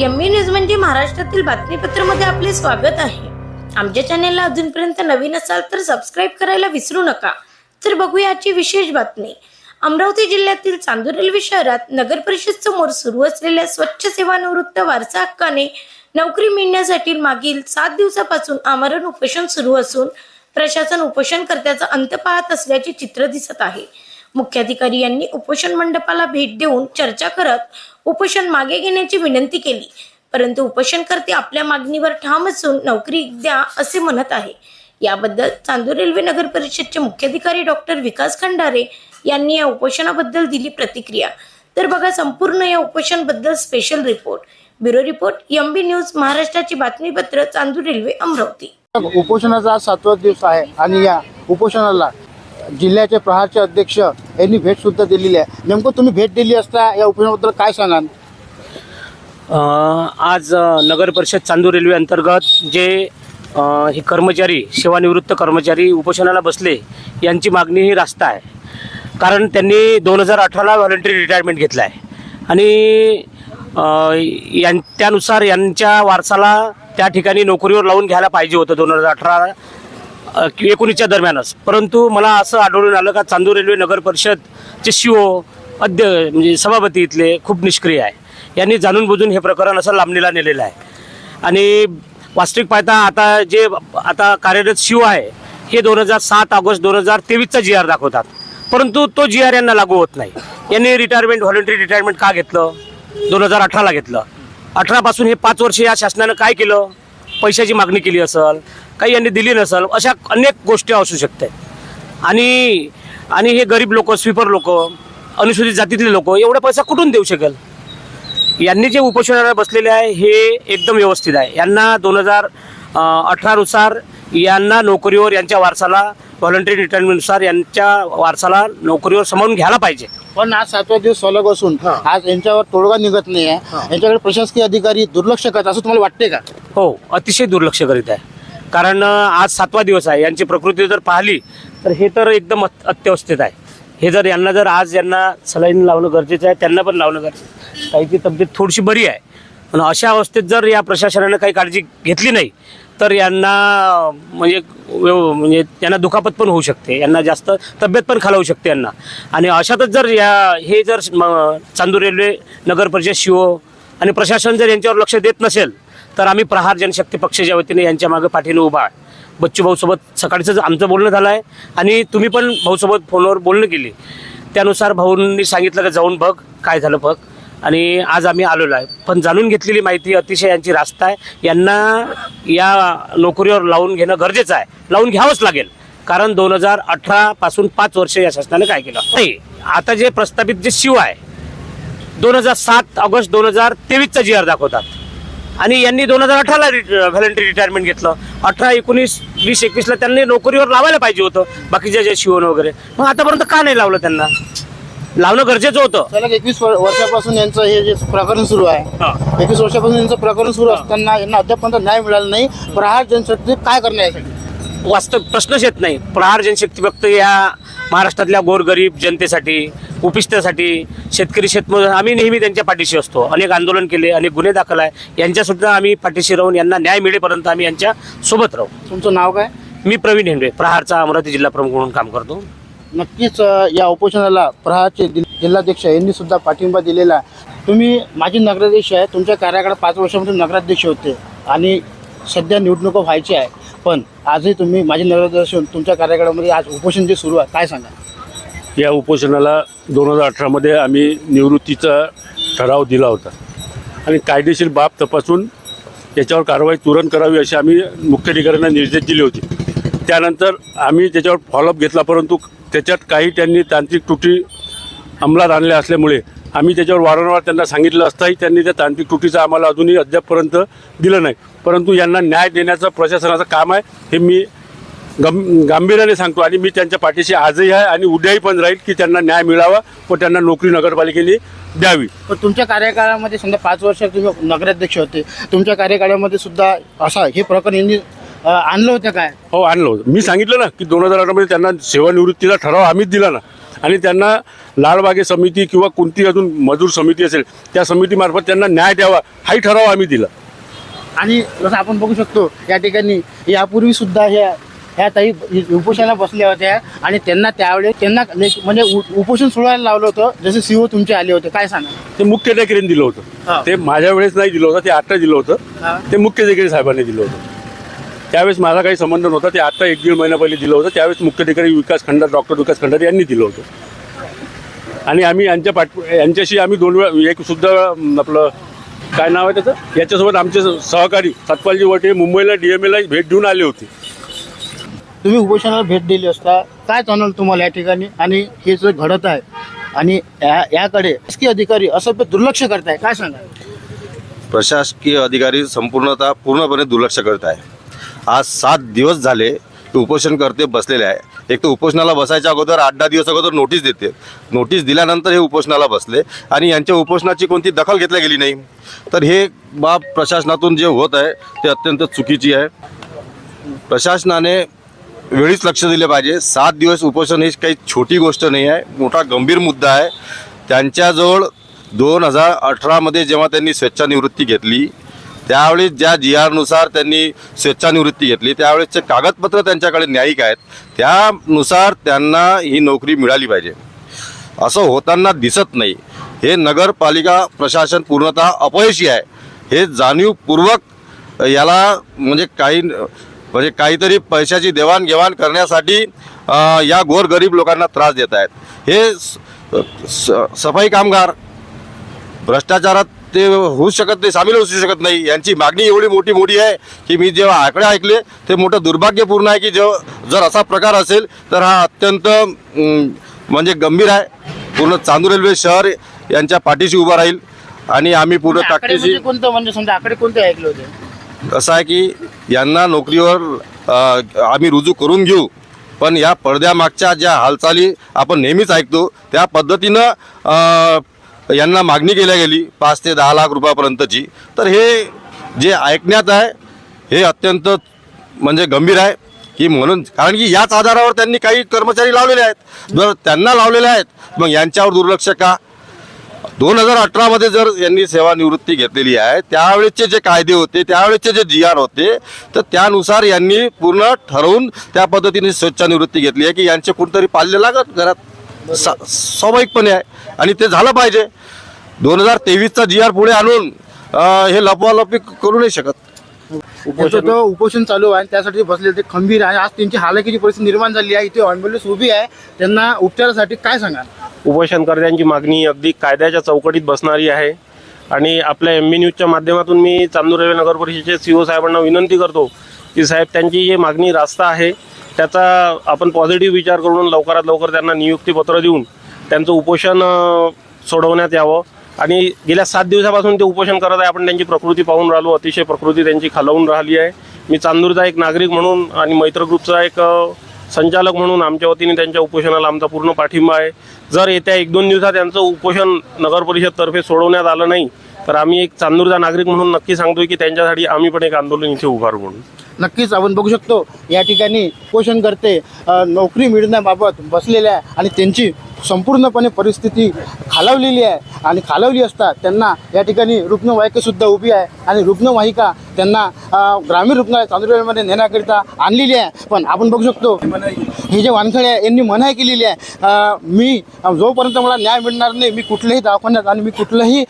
M news म्हणजे महाराष्ट्रातील बातमीपत्रामध्ये आपले स्वागत आहे. आमच्या चॅनेलला अजूनपर्यंत नवीन असाल तर सबस्क्राईब करायला विसरू नका. तर बघूया आजची विशेष बातमी. अमरावती जिल्ह्यातील चांदूर रेल्वे शहरात नगर परिषद समोर सुरू असलेल्या स्वच्छ सेवानिवृत्त वारसा हक्काने नोकरी मिळण्यासाठी मागील सात दिवसापासून आमरण उपोषण सुरू असून प्रशासन उपोषणकर्त्याचा अंत पाहत असल्याचे चित्र दिसत आहे. मुख्याधिकारी यांनी उपोषण मंडपाला भेट देऊन चर्चा करत उपोषण मागे घेण्याची विनंती केली. परंतु उपोषणकर्ते आपल्या मागणीवर ठाम असून नोकरी द्या असे म्हणत आहे. याबद्दल चांदूर रेल्वे नगर परिषदचे मुख्याधिकारी डॉक्टर विकास खंडारे यांनी या उपोषणाबद्दल दिली प्रतिक्रिया. तर बघा संपूर्ण या उपोषणबद्दल special report bureau report M B news महाराष्ट्राची बातमीपत्र चांदूर रेल्वे अमरावती. उपोषणाचा सातवा दिवस आहे आणि या उपोषणाला जिल्ह्याचे प्रहारचे अध्यक्ष यांनी भेटसुद्धा दिलेली आहे. नेमकं तुम्ही भेट दिली असता या उपोषणाबद्दल काय सांगाल? आज नगर परिषद चांदूर रेल्वे अंतर्गत जे हे कर्मचारी सेवानिवृत्त कर्मचारी उपोषणाला बसले यांची मागणी ही रास्त आहे. कारण त्यांनी दोन हजार अठराला व्हॉलंटरी रिटायरमेंट घेतला आहे आणि यां त्यानुसार यांच्या वारसाला त्या ठिकाणी नोकरीवर लावून घ्यायला पाहिजे होतं दोन हजार अठरा एकोणीसच्या दरम्यानच. परंतु मला असं आढळून आलं का चांदूर रेल्वे नगर परिषदचे शिओ अध्य म्हणजे सभापती इथले खूप निष्क्रिय आहे. यांनी जाणून बुजून हे प्रकरण असं लांबणीला नेलेलं आहे. आणि वास्तविक पाहता आता जे आता कार्यरत शिव आहे हे दोन हजार सात ऑगस्ट दोन हजार तेवीसचा जी आर दाखवतात. परंतु तो जी आर यांना लागू होत नाही. यांनी रिटायरमेंट व्हॉलेंटरी रिटायरमेंट का घेतलं? दोन हजार अठराला घेतलं. अठरापासून हे पाच वर्ष या शासनानं काय केलं? पैशाची मागणी केली असेल. काही यांनी दिली नसेल अशा अनेक गोष्टी असू शकतात. आणि आणि हे गरीब लोक स्वीपर लोक अनुसूचित जातीतले लोक एवढा पैसा कुठून देऊ शकेल? यांनी जे उपोषणाला बसलेले आहे हे एकदम व्यवस्थित आहे. यांना दोन हजार अठरानुसार यांना नोकरीवर यांच्या वारसाला व्हॉलंटरी रिटायरमेंटनुसार यांच्या वारसाला नोकरीवर समावून घ्यायला पाहिजे. पण आज सातवा दिवस सलग असून आज यांच्यावर तोडगा निघत नाही आहे यांच्याकडे प्रशासकीय अधिकारी दुर्लक्ष करतात असं तुम्हाला वाटते का? हो अतिशय दुर्लक्ष करीत आहे. कारण आज सातवा दिवस आहे. यांची प्रकृती जर पाहिली तर हे तर एकदम अत्यवस्थेत अत्यवस्थित आहे. हे जर यांना जर आज यांना सलाईन लावणं गरजेचं आहे त्यांना पण लावणं गरजेचं काहीची तब्येत थोडीशी बरी आहे. पण अशा अवस्थेत जर या प्रशासनानं काही काळजी घेतली नाही तर यांना म्हणजे व्यव- म्हणजे यांना दुखापत पण होऊ शकते. यांना जास्त तब्येत पण खालावू शकते यांना. आणि अशातच जर या हे जर चांदूर रेल्वे नगर परिषद शिओ आणि प्रशासन जर यांच्यावर लक्ष देत नसेल तर आम्ही प्रहार जनशक्ती पक्षाच्या वतीने यांच्या मागे पाठीने उभा आहे. बच्चू भाऊसोबत सकाळीच आमचं बोलणं झालं आहे आणि तुम्ही पण भाऊसोबत फोनवर बोलणं केली. त्यानुसार भाऊंनी सांगितलं का जाऊन बघ काय झालं बघ. आणि आज आम्ही आलेलो आहे. पण जाणून घेतलेली माहिती अतिशय यांची रास्त आहे. यांना या नोकरीवर लावून घेणं गरजेचं आहे. लावून घ्यावंच लागेल. कारण दोन हजार अठरा पासून पाच वर्ष या शासनाने काय केलं? नाही. आता जे प्रस्तावित जे शिव आहे दोन हजार सात ऑगस्ट दोन हजार तेवीसचा जी आर दाखवतात. आणि यांनी दोन हजार अठराला व्हॉलंटरी रिटायरमेंट घेतलं. अठरा एकोणीस वीस एकवीसला त्यांनी नोकरीवर लावायला पाहिजे होतं बाकीच्या जे शिवण वगैरे. मग आतापर्यंत का नाही लावलं त्यांना? लावणं गरजेचं होतं. एकवीस वर्षापासून यांचं हे जे प्रकरण सुरू आहे एकवीस वर्षापासून यांचं प्रकरण सुरू असताना यांना अद्यापर्यंत न्याय मिळाला नाही. प्रहार जनशक्ती काय करणार यासाठी? वास्तव प्रश्नच येत नाही. प्रहार जनशक्ती फक्त या महाराष्ट्रातल्या गोरगरीब जनतेसाठी उपिष्टासाठी शेतकरी शेतमजूर आम्ही नेहमी त्यांच्या पाठीशी असतो. अनेक आंदोलन केले अनेक गुन्हे दाखल आहे. यांच्यासुद्धा आम्ही पाठीशी राहून यांना न्याय मिळेपर्यंत आम्ही यांच्या सोबत राहू. तुमचं नाव काय? मी प्रवीण हेंडवे प्रहारचा अमरावती जिल्हा प्रमुख म्हणून काम करतो. नक्कीच या उपोषणाला प्रहारचे जिल- जिल्हाध्यक्ष यांनी सुद्धा पाठिंबा दिलेला आहे. तुम्ही माजी नगराध्यक्ष आहे. तुमच्या कार्याकडे पाच वर्षापासून नगराध्यक्ष होते आणि सध्या निवडणुका व्हायची आहे. पण आजही तुम्ही माझी नगराध्यक्ष तुमच्या कार्यक्रमामध्ये आज उपोषण जे सुरू आहे काय सांगा या उपोषणाला दोन हजार अठरामध्ये आम्ही निवृत्तीचा ठराव दिला होता. आणि कायदेशीर बाब तपासून त्याच्यावर कारवाई तुरंत करावी अशी आम्ही मुख्याधिकाऱ्यांना निर्देश दिले होते. त्यानंतर आम्ही त्याच्यावर फॉलोअप घेतला परंतु त्याच्यात काही त्यांनी तांत्रिक त्रुटी अंमलात आणल्या असल्यामुळे आम्ही त्याच्यावर वारंवार त्यांना सांगितलं असताही त्यांनी त्या तांत्रिक त्रुटीचं आम्हाला अजूनही अद्यापपर्यंत दिलं नाही. परंतु यांना न्याय देण्याचं प्रशासनाचं काम आहे हे मी गंभ गांभीर्याने सांगतो आणि मी त्यांच्या पाठीशी आजही आहे आणि उद्याही पण राहील की त्यांना न्याय मिळावा व त्यांना नोकरी नगरपालिकेने द्यावी. पण तुमच्या कार्यकाळामध्ये समजा पाच वर्ष तुम्ही नगराध्यक्ष होते तुमच्या कार्यकाळामध्ये सुद्धा असा हे प्रकरण यांनी आणलं होतं काय? हो आणलं होतं. मी सांगितलं ना की दोन हजार अठरामध्ये त्यांना सेवानिवृत्तीचा ठराव आम्हीच दिला ना. आणि त्यांना लालबागे समिती किंवा कोणती अजून मजूर समिती असेल त्या समितीमार्फत त्यांना न्याय द्यावा हाही ठराव आम्ही दिला. आणि जसं आपण बघू शकतो या ठिकाणी यापूर्वी सुद्धा ह्या ह्या ताई उपोषणाला बसल्या होत्या आणि त्यांना त्यावेळेस त्यांना म्हणजे उपोषण सोडायला लावलं होतं जसे सीओ तुमचे आले होते काय सांगा ते मुख्य टेकरीने दिलं. होतं. ते माझ्या वेळेस नाही दिलं होतं ते आता दिलं. होतं. ते मुख्य टेकरी साहेबांनी दिलं होतं. त्यावेळेस माझा काही संबंध नव्हता. ते आता एक दीड महिना पहिले दिलं होतं. त्यावेळेस मुख्य टेकरी विकास खंडार डॉक्टर विकास खंडार यांनी दिलं होतं. आणि आम्ही यांच्या पाठ यांच्याशी आम्ही दोन वेळा एक सुद्धा आपलं काय नाव आहे त्याचं? याच्यासोबत आमचे सहकारी सतपालजी वटे मुंबईला डी एम एला भेट देऊन आले होते. तुम्ही उपोषणाला भेट दिली असता काय जाणवलं तुम्हाला या ठिकाणी? आणि हे जे घडत आहे आणि या याकडे शासकीय अधिकारी असं दुर्लक्ष करताय काय सांगा प्रशासकीय अधिकारी संपूर्णतः पूर्णपणे दुर्लक्ष करत आहे. आज सात दिवस झाले उपोषण करते बसलेले आहे. एक तर उपोषणाला बसायच्या अगोदर आठ दहा दिवस अगोदर नोटीस देते. नोटीस दिल्यानंतर हे उपोषणाला बसले. आणि यांच्या उपोषणाची कोणती दखल घेतल्या गेली नाही. तर हे बाब प्रशासनातून जे होत आहे ते अत्यंत चुकीची आहे. प्रशासनाने वेळीच लक्ष दिले पाहिजे. सात दिवस उपोषण ही काही छोटी गोष्ट नाही आहे. मोठा गंभीर मुद्दा आहे. त्यांच्याजवळ दोन हजार अठरामध्ये जेव्हा त्यांनी स्वेच्छानिवृत्ती घेतली त्यावेळी ज्या जी आरनुसार त्यांनी स्वेच्छानिवृत्ती घेतली त्यावेळेसचे कागदपत्र त्यांच्याकडे न्यायिक आहेत त्यानुसार त्यांना ही नोकरी मिळाली पाहिजे. असं होताना दिसत नाही. हे नगरपालिका प्रशासन पूर्णतः अपयशी आहे. हे जाणीवपूर्वक याला म्हणजे काही म्हणजे काहीतरी पैशाची देवाणघेवाण करण्यासाठी या गोरगरीब लोकांना त्रास देत आहेत. हे स- स- सफाई कामगार भ्रष्टाचारात ते होऊ शकत नाही सामील होऊ शकत नाही. यांची मागणी एवढी मोठी मोठी आहे की मी जेव्हा आकडे ऐकले ते मोठं दुर्भाग्यपूर्ण आहे की जेव्हा जर असा प्रकार असेल तर हा अत्यंत म्हणजे गंभीर आहे. पूर्ण चांदूर रेल्वे शहर यांच्या पाठीशी उभा राहील आणि आम्ही पूर्ण आकडे ताकदीशी म्हणजे कोणतं म्हणजे समजा आकडे कोणते ऐकले होते? असं आहे की यांना नोकरीवर आम्ही रुजू करून घेऊ. पण या पडद्यामागच्या ज्या हालचाली आपण नेहमीच ऐकतो त्या पद्धतीनं यांना मागणी केल्या गेली पाच ते दहा लाख रुपयापर्यंतची. तर हे जे ऐकण्यात आहे हे अत्यंत म्हणजे गंभीर आहे की म्हणून कारण की याच आधारावर त्यांनी काही कर्मचारी लावलेले आहेत. जर त्यांना लावलेले आहेत मग यांच्यावर दुर्लक्ष का? दोन हजार अठरामध्ये जर यांनी सेवानिवृत्ती घेतलेली आहे त्यावेळेसचे जे कायदे होते त्यावेळेसचे जे जी आर होते तर त्यानुसार यांनी पूर्ण ठरवून त्या पद्धतीने स्वेच्छानिवृत्ती घेतली आहे की यांचे कुठंतरी पाल्य लागत घरात. सा स्वाभाविकपणे आहे. आणि ते झालं पाहिजे. दोन हजार तेवीसचा जी आर पुढे आणून हे लपवालपी करू नाही शकत. तो उपोषण चालू आहे आणि त्यासाठी बसले ते खंबीर आहे. आज त्यांची हालाकीची परिस्थिती निर्माण झाली आहे. इथे ॲम्ब्युलन्स उभी आहे. त्यांना उपचारासाठी काय सांगा उपोषणकर्त्यांची मागणी अगदी कायद्याच्या चौकटीत बसणारी आहे. आणि आपल्या एम बी न्यूजच्या माध्यमातून मी चांदूर रेल्वे नगर परिषदेचे सी ओ साहेबांना विनंती करतो की साहेब त्यांची जी मागणी रास्त आहे त्याचा आपण पॉझिटिव्ह विचार करून लवकरात लवकर त्यांना नियुक्तीपत्र देऊन त्यांचं उपोषण सोडवण्यात यावं. आणि गेल्या सात दिवसापासून ते उपोषण करत आहे आपण त्यांची प्रकृती पाहून राहिलो. अतिशय प्रकृती त्यांची खालावून राहिली आहे. मी चांदूरचा एक नागरिक म्हणून आणि मैत्र ग्रुपचा एक संचालक म्हणून आमच्या वतीने त्यांच्या उपोषणाला आमचा पूर्ण पाठिंबा आहे. जर येत्या एक दोन दिवसात त्यांचं उपोषण नगर परिषदतर्फे सोडवण्यात आलं नाही तर आम्ही एक चांदूरचा नागरिक म्हणून नक्की सांगतोय की त्यांच्यासाठी आम्ही पण एक आंदोलन इथे उभारू म्हणून नक्कीच आपण बघू शकतो. या ठिकाणी उपोषण करते नोकरी मिळण्याबाबत बसलेल्या आणि त्यांची संपूर्णपणे परिस्थिती खालावलेली आहे आणि खालावली असता त्यांना या ठिकाणी रुग्णवाहिकासुद्धा उभी आहे आणि रुग्णवाहिका त्यांना ग्रामीण रुग्णालय चांदुरमध्ये नेण्याकरिता आणलेली आहे. पण आपण बघू शकतो हे जे वानखडे आहे यांनी मनाई केलेली आहे. मी जोपर्यंत मला न्याय मिळणार नाही मी कुठल्याही दवाखान्यात आणि मी कुठल्याही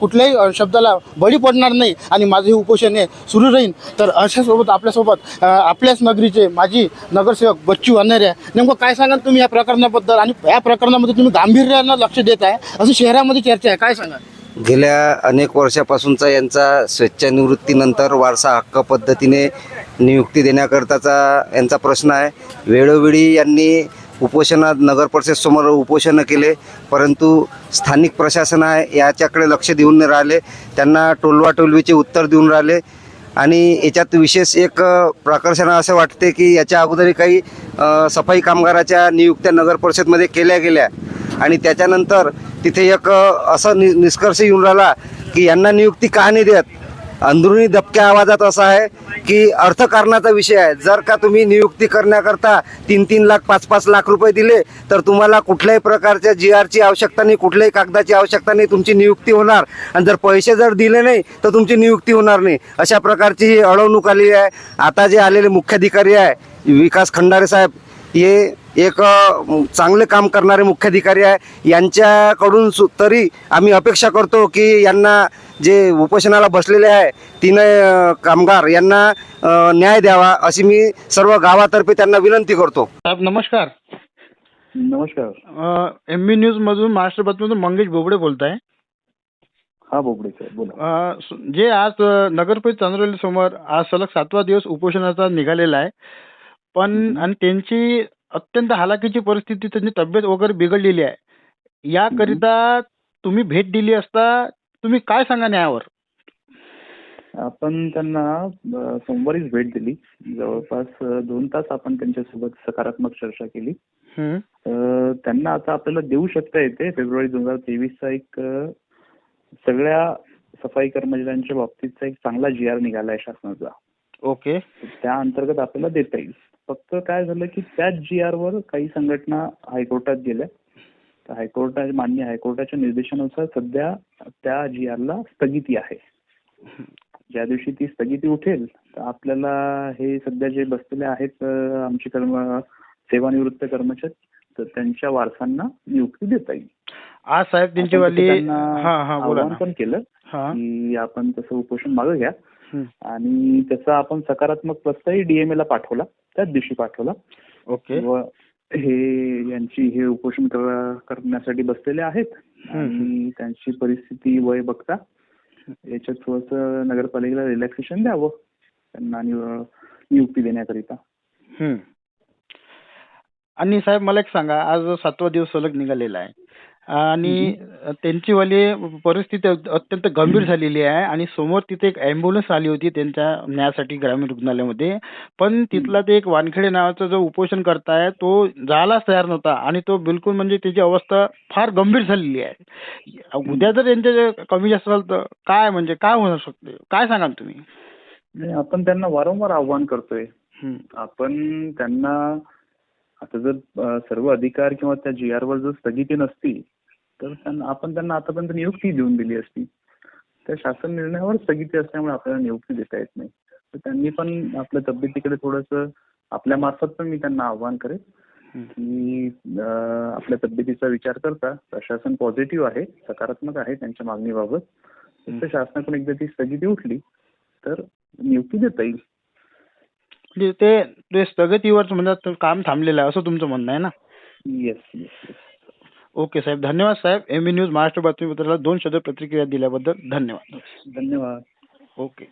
कुठल्याही शब्दाला बळी पडणार नाही आणि माझं हे उपोषण हे सुरू राहील. तर अशासोबत आपल्यासोबत आपल्याच नगरीचे माजी नगरसेवक बच्चू अनारे आहे. नेमकं काय सांगाल तुम्ही या प्रकरणाबद्दल आणि या प्रकरणामध्ये तुम्ही गांभीर्यानं लक्ष देत आहे. असं शहरामध्ये चर्चा आहे. काय सांगा गेल्या अनेक वर्षापासूनचा यांचा स्वेच्छानिवृत्तीनंतर वारसा हक्क पद्धतीने नियुक्ती देण्याकरताचा यांचा प्रश्न आहे. वेळोवेळी यांनी उपोषणात नगर परिषदसमोर उपोषणं केले परंतु स्थानिक प्रशासन आहे याच्याकडे लक्ष देऊन राहिले. त्यांना टोलवाटोलवीचे उत्तर देऊन राहिले. आणि याच्यात विशेष एक प्रकर्षण असं वाटते की याच्या अगोदरही काही सफाई कामगाराच्या नियुक्त्या नगर परिषदमध्ये केल्या गेल्या. आणि त्याच्यानंतर तिथे एक असा नि निष्कर्ष येऊन राहिला की यांना नियुक्ती का नाही देत? अंदरुनी दबक्या आवाजात असा आहे की अर्थकारणाचा विषय आहे. जर का तुम्ही नियुक्ती करण्याकरता तीन तीन लाख पाच पाच लाख रुपये दिले तर तुम्हाला कुठल्याही प्रकारच्या जी आरची आवश्यकता नाही कुठल्याही कागदाची आवश्यकता नाही तुमची नियुक्ती होणार. आणि जर पैसे जर दिले नाही तर तुमची नियुक्ती होणार नाही. अशा प्रकारची ही अडवणूक आली आहे. आता जे आलेले मुख्याधिकारी आहे विकास खंडारे साहेब हे एक चांगले काम करणारे मुख्याधिकारी आहे. यांच्याकडून सु तरी आम्ही अपेक्षा करतो की यांना जे उपोषणाला बसलेले आहे तीनही अ, कामगार यांना न्याय द्यावा अशी मी सर्व गावातर्फे त्यांना विनंती करतो. साहेब नमस्कार. नमस्कार. एम बी न्यूज मधून महाराष्ट्र बातमीतून मंगेश बोबडे बोलत आहे हा बोबडे साहेब बोला. जे आज नगरपरिषद चांदोली समोर आज सलग सातवा दिवस उपोषणाचा निघालेला आहे. पण आणि त्यांची अत्यंत हालाकीची परिस्थिती त्यांची तब्येत वगैरे बिघडलेली आहे. याकरिता तुम्ही भेट दिली असता तुम्ही काय सांगा न्यायावर? आपण त्यांना सोमवारीच भेट दिली. जवळपास दोन तास आपण त्यांच्यासोबत सकारात्मक चर्चा केली. त्यांना आता आपल्याला देऊ शकता येते. फेब्रुवारी दोन हजार तेवीसचा एक सगळ्या सफाई कर्मचाऱ्यांच्या बाबतीतचा एक चांगला जी आर निघाला आहे शासनाचा. ओके. त्या अंतर्गत आपल्याला देता येईल. फक्त काय झालं की त्याच जी आर वर काही संघटना हायकोर्टात गेल्या. तर हायकोर्टा मान्य हायकोर्टाच्या निर्देशानुसार सध्या त्या जी आरला स्थगिती आहे. ज्या दिवशी ती स्थगिती उठेल तर आपल्याला हे सध्या जे बसलेले आहेत आमचे कर्म सेवानिवृत्त कर्मचारी तर त्यांच्या वारसांना नियुक्ती देता येईल. आज साहेब त्यांची आपण वाली तसं त्यांना बोला आवाहन पण केलं की आपण तसं उपोषण मागं घ्या. आणि त्याचा आपण सकारात्मक प्रस्तावही डीएमए ला पाठवला त्याच दिवशी पाठवला. ओके. व हे यांची हे उपोषण कर- करण्यासाठी बसलेले आहेत आणि त्यांची परिस्थिती वय बघता याच्यात थोडस नगरपालिकेला रिलॅक्सेशन द्यावं त्यांना नियुक्ती देण्याकरिता. आणि साहेब मला एक सांगा आज सातवा दिवस सलग निघालेला आहे. आणि त्यांची वाली परिस्थिती अत- अत्यंत गंभीर झालेली आहे आणि समोर तिथे एक ॲम्ब्युलन्स आली होती त्यांच्या न्यायासाठी ग्रामीण रुग्णालयामध्ये. पण तिथला ते एक वानखेडे नावाचा जो उपोषण करताय तो जायलाच तयार नव्हता आणि तो बिलकुल म्हणजे त्याची अवस्था फार गंभीर झालेली आहे. उद्या जर यांचे जे कमी जास्त झालं तर काय म्हणजे काय होऊ शकते? काय सांगाल तुम्ही? आपण त्यांना वारंवार आव्हान करतोय. आपण त्यांना आता जर सर्व अधिकार किंवा त्या जी आर वर जर स्थगिती नसती तर त्यांना आपण त्यांना आतापर्यंत नियुक्ती देऊन दिली असती. त्या शासन निर्णयावर स्थगिती असल्यामुळे आपल्याला नियुक्ती देता येत नाही. तर त्यांनी पण आपल्या तब्येतीकडे थोडंसं आपल्या मार्फत पण मी त्यांना आव्हान करेन की आपल्या तब्येतीचा विचार करता. प्रशासन पॉझिटिव्ह आहे सकारात्मक आहे त्यांच्या मागणीबाबत. फक्त शासनाकडून एकदा ती स्थगिती उठली तर नियुक्ती देता येईल. म्हणजे ते ते स्थगितीवर म्हणजे काम थांबलेलं आहे असं तुमचं म्हणणं आहे ना? येस येस येस ओके साहेब. धन्यवाद साहेब. एम न्यूज महाराष्ट्र बातमीपत्राला दोन शब्द प्रतिक्रिया दिल्याबद्दल धन्यवाद. धन्यवाद. ओके